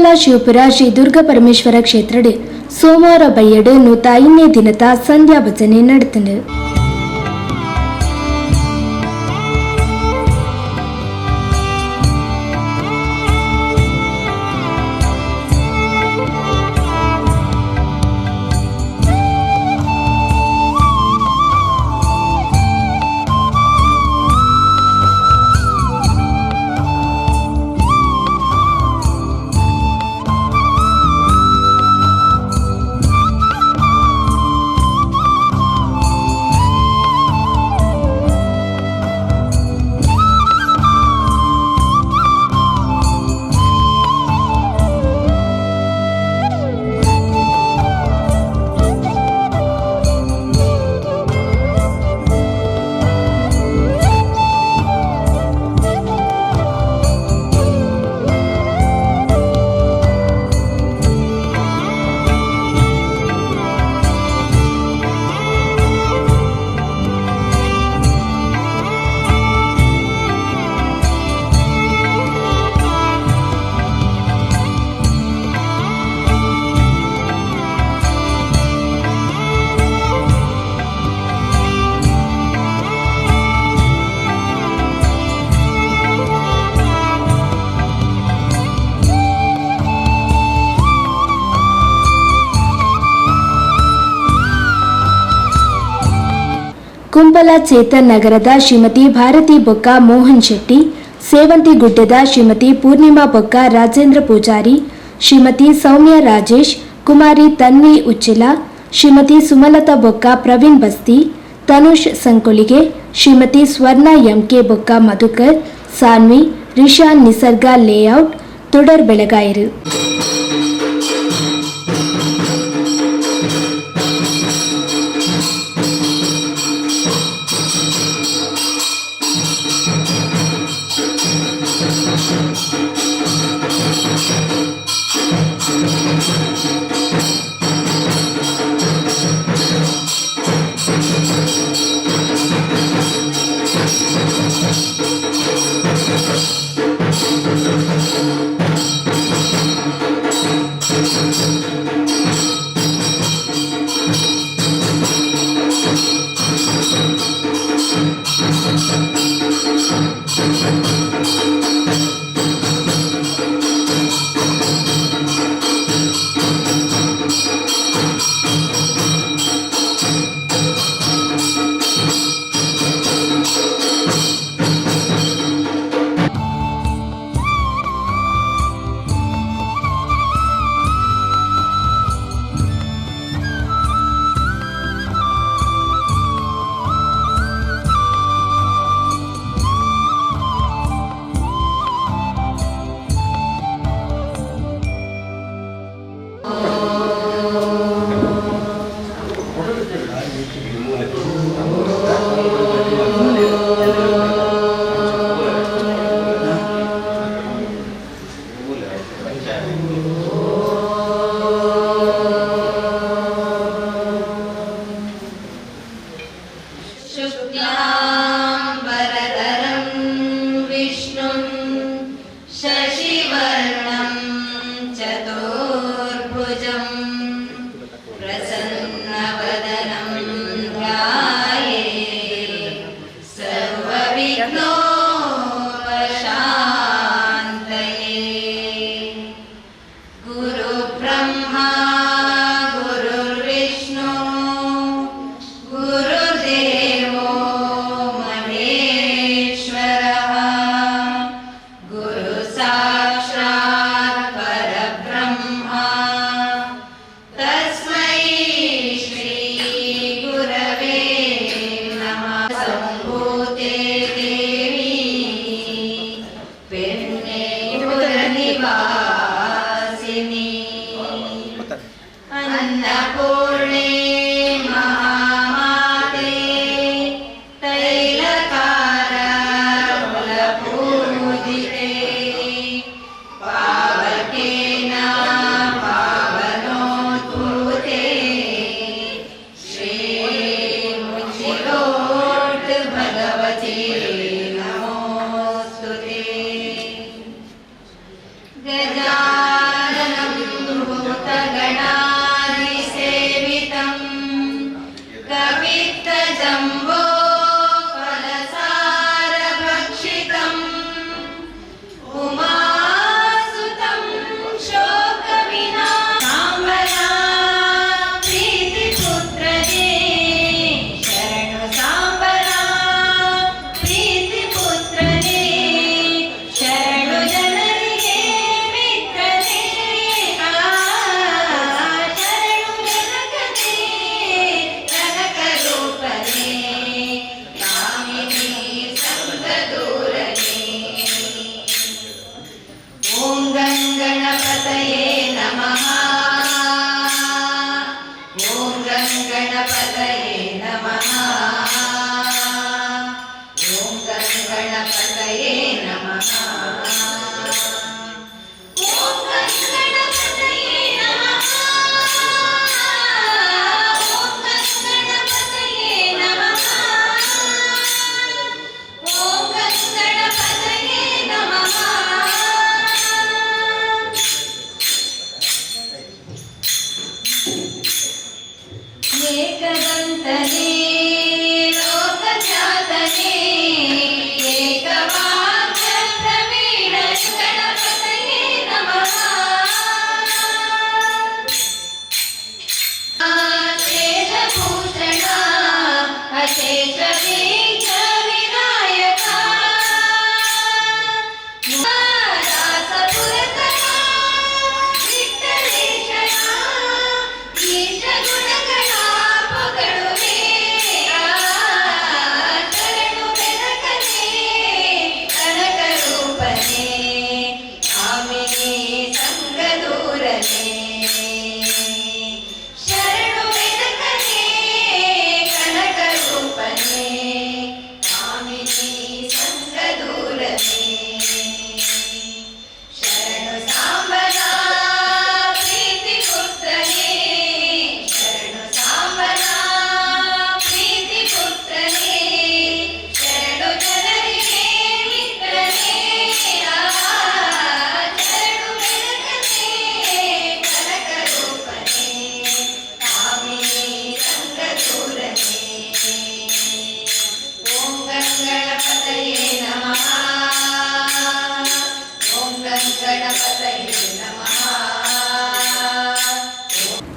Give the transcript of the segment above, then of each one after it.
ಕುಂಬಲ ಶಿವಪುರ ಶ್ರೀ ದುರ್ಗಾ ಪರಮೇಶ್ವರ ಕ್ಷೇತ್ರಡ್ ಸೋಮವಾರ ಬೈಯಡೆ ನೂತ ಐದನೇ ದಿನದ ಸಂಧ್ಯಾ ಭಜನೆ ನಡೆತಂಡು ಕುಂಬಲ ಚೇತನ್ ನಗರದ ಶ್ರೀಮತಿ ಭಾರತಿ ಬೊಕ್ಕ ಮೋಹನ್ ಶೆಟ್ಟಿ, ಸೇವಂತಿ ಗುಡ್ಡದ ಶ್ರೀಮತಿ ಪೂರ್ಣಿಮಾ ಬೊಕ್ಕ ರಾಜೇಂದ್ರ ಪೂಜಾರಿ, ಶ್ರೀಮತಿ ಸೌಮ್ಯ ರಾಜೇಶ್, ಕುಮಾರಿ ತನ್ವಿ ಉಚ್ಚಿಲ, ಶ್ರೀಮತಿ ಸುಮಲತಾ ಬೊಕ್ಕ ಪ್ರವೀಣ್ ಬಸ್ತಿ, ತನುಷ್ ಸಂಕೊಳಿಗೆ ಶ್ರೀಮತಿ ಸ್ವರ್ಣ ಎಂಕೆ ಬೊಕ್ಕ ಮಧುಕರ್, ಸಾನ್ವಿ ರಿಶಾನ್ ನಿಸರ್ಗ ಲೇಔಟ್, ತುಡರ್ ಬೆಳಗಾಯರು.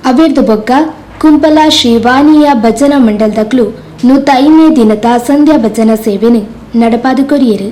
ಅವಿರ್ದ ಬೊಗ್ಗ ಕುಂಪಲ ಶ್ರೀವಾನಿಯ ಭಜನಾ ಮಂಡಲದಕ್ಲು ನೂತ ಐದನೇ ದಿನದ ಸಂಧ್ಯಾ ಭಜನಾ ಸೇವೆನೆ. ನಡಪಾದು ಕೊರಿಯರು.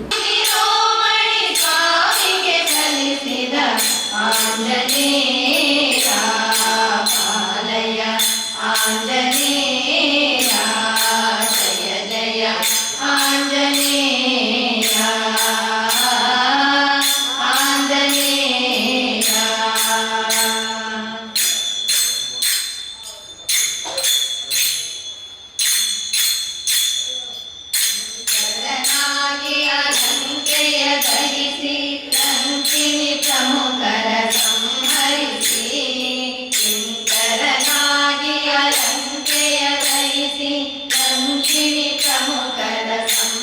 and that's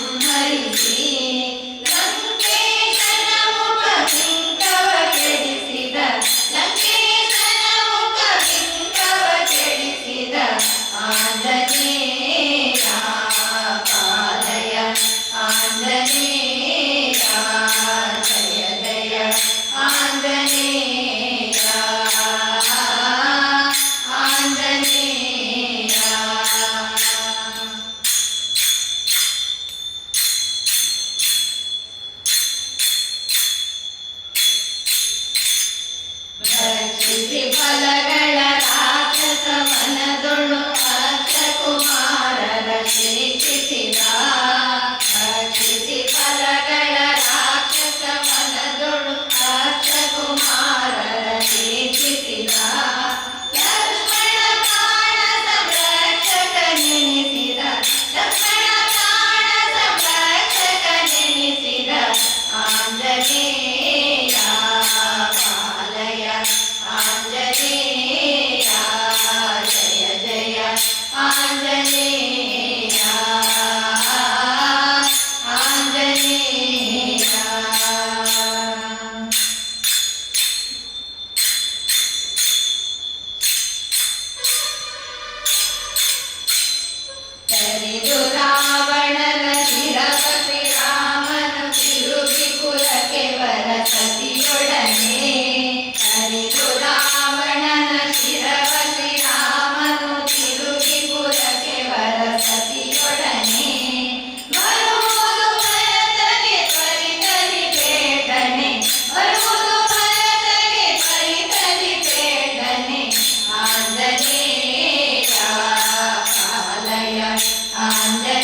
Underneath.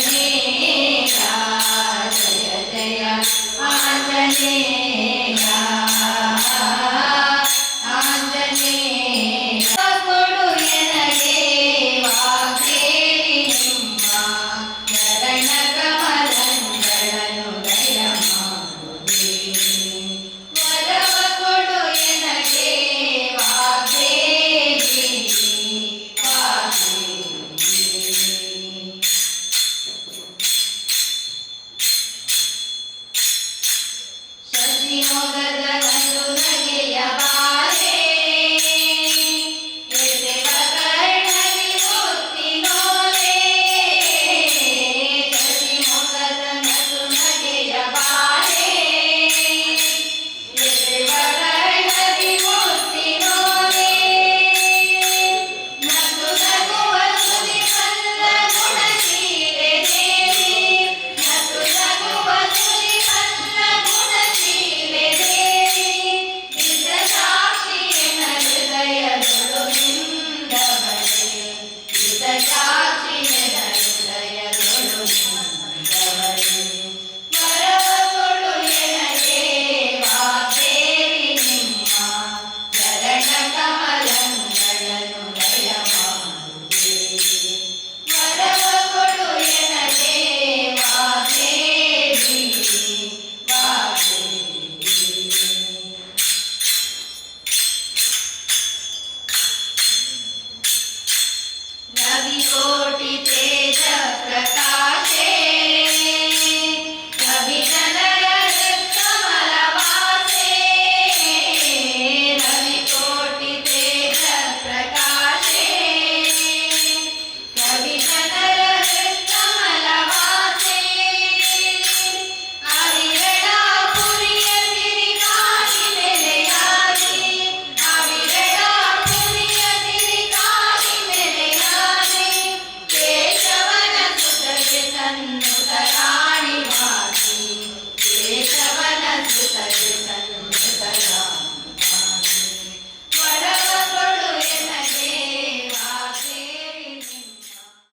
Anjaniya, Anjaniya, Anjaniya.